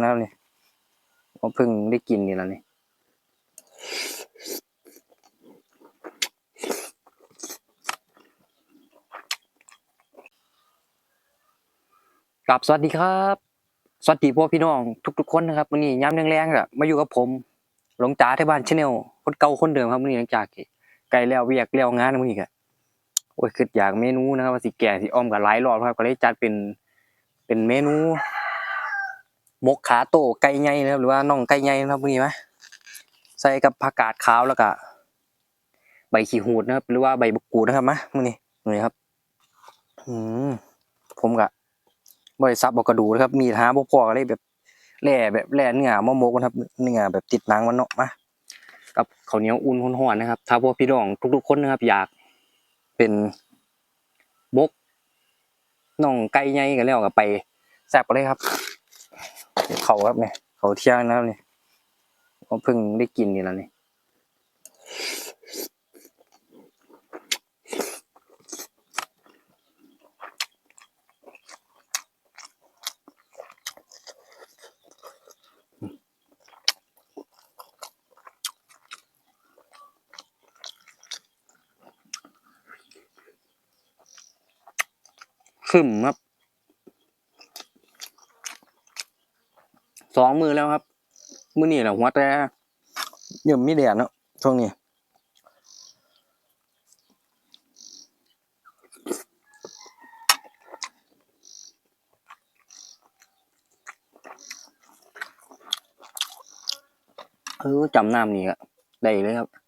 นะครับนี่ผมเพิ่งได้กินนี่แล้วนี่กลับสวัสดีครับ สวัสดีพ่อพี่น้องทุกๆคนนะครับวันนี้ย้ำแรงๆอะมาอยู่กับผม หลงจ๋าที่บ้านชาแนลคนเก่าคนเดิมครับวันนี้หลังจากไกลแล้วเวียกแล้วงานวันนี้ก็โอ้ยคืออยากเมนูนะครับว่าสิแก่สิอ้อมกับหลายรอบครับก็เลยจัดเป็นเป็นเมนู มกขาโตไก่ใหญ่นะครับ หรือว่าน่องไก่ใหญ่นะครับวันนี้ไหมใส่กับผักกาดขาวแล้วก็ใบขี้หูดนะครับ หรือว่าใบบกูดนะครับมะวันนี้นี่ครับ อืมผมก็บริษัทบอกกระดูนะครับ มีท้าพวกพอก็เลยแบบแหล่แบบแหล่เนื้อมะมกนะครับเนื้อแบบติดหนังมันเนาะมากับข้าวเหนียวอุ่นหอนๆนะครับ ถ้าพวกพี่น้องทุกๆคนนะครับ อยากเป็นบกน่องไก่ใหญ่กันแล้วก็ไปแซ่บกันเลยครับ เขาครับเนี่ยเขาเที่ยงนะครับนี่ยผมเพิ่งได้กินนี่แล้วนี่ขึ้นครับ สองมือแล้วครับมือนี่แหละหัวแต่เยิ่มมีแดดเนาะช่วงนี้เออจำน้ำนี่ก็ได้เลยครับ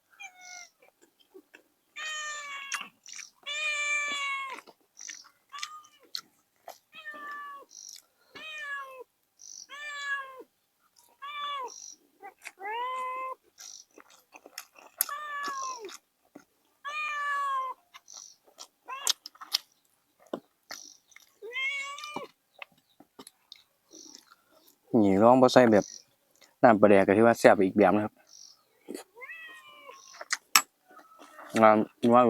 นี่ลองบ่ใส่แบบน้ำปลาแดกก็ที่ว่าแซ่บอีกแบบนะครับงามว่า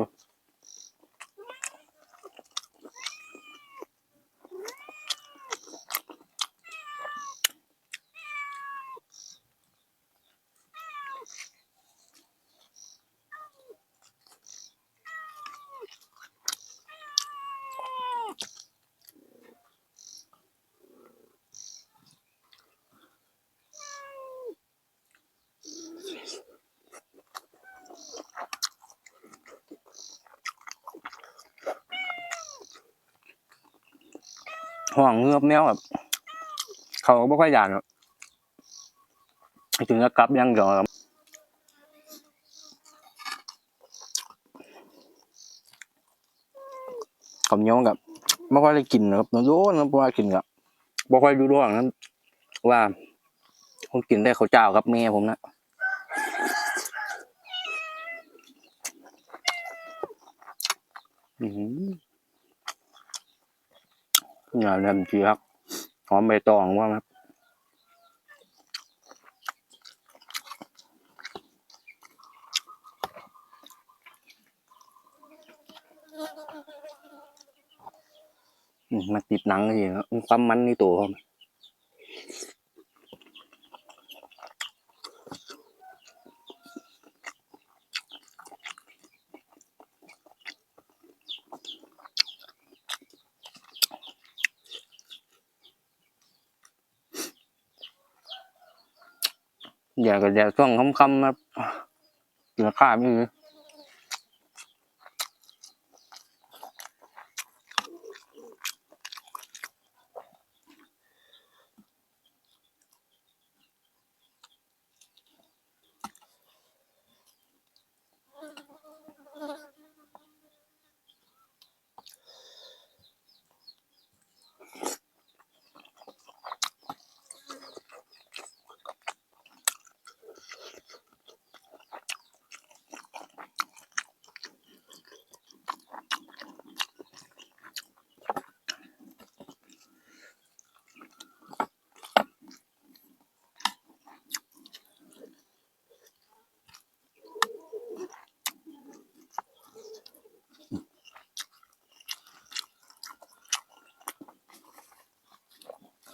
ห่วงเงือบแมวแบบเขาก็ไม่ค่อยอยากหรอกถึงจะกลับยังเดียวครับผมเหนียวกับไม่ค่อยได้กินนะครับน้องโยนเพราะว่ากินกับไม่ค่อยรู้เรื่องนั้นว่าผมกินได้ข้าวเจ้าครับแม่ผมนะอืม อย่าเล่มชีครับหอมใบตองว่าครับมมาติดหนังเลยครับความมันในตัวครับ อย่าก็อย่าช่วงค่ำๆครับเหลือข้าไม่มี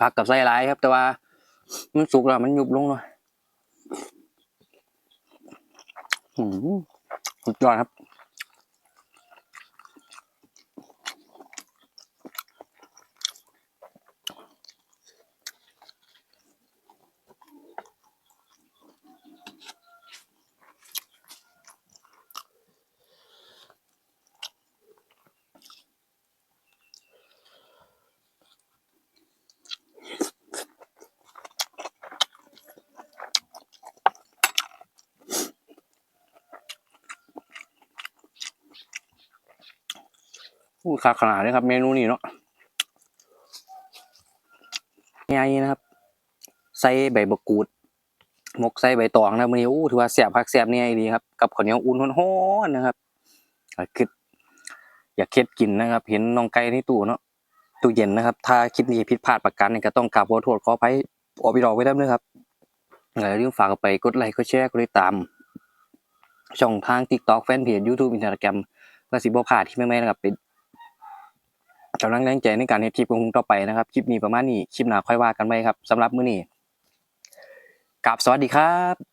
ผักกับไส้ร้ายครับ แต่ว่า มันสุกแล้วมันยุบลงเลยอืมสุดยอดครับ อู้ขาขนาดนี้ครับ เมนูนี้เนาะง่ายนะครับ ใส่ใบบักกูดหมกใส่ใบตองนะมื้อนี้อู้ถือว่าแซ่บคักแซ่บเนี่ยดีครับ กับข้าวเหนียวอุ่นร้อนๆนะครับก็คืออยากเค็ดกินนะครับ เห็นน้องไก่ในตู้เนาะตู้เย็นนะครับ ถ้าคลิปนี้ผิดพลาดประการเนี่ยก็ต้องกราบขอโทษขออภัยออกไปดอกไว้แล้วนะครับอย่าลืมฝากไปกดไลค์กดแชร์กดติดตาม ช่องทาง TikTok แฟนเพจ YouTube Instagram เพื่อสิบ่พลาดที่ใหม่ๆนะครับเป็น กำลังแรงใจในการเฮ็ดคลิปของผมต่อไปนะครับ คลิปนี้ประมาณนี้ คลิปหน้าค่อยว่ากันไหมครับสำหรับมื้อนี้กับสวัสดีครับ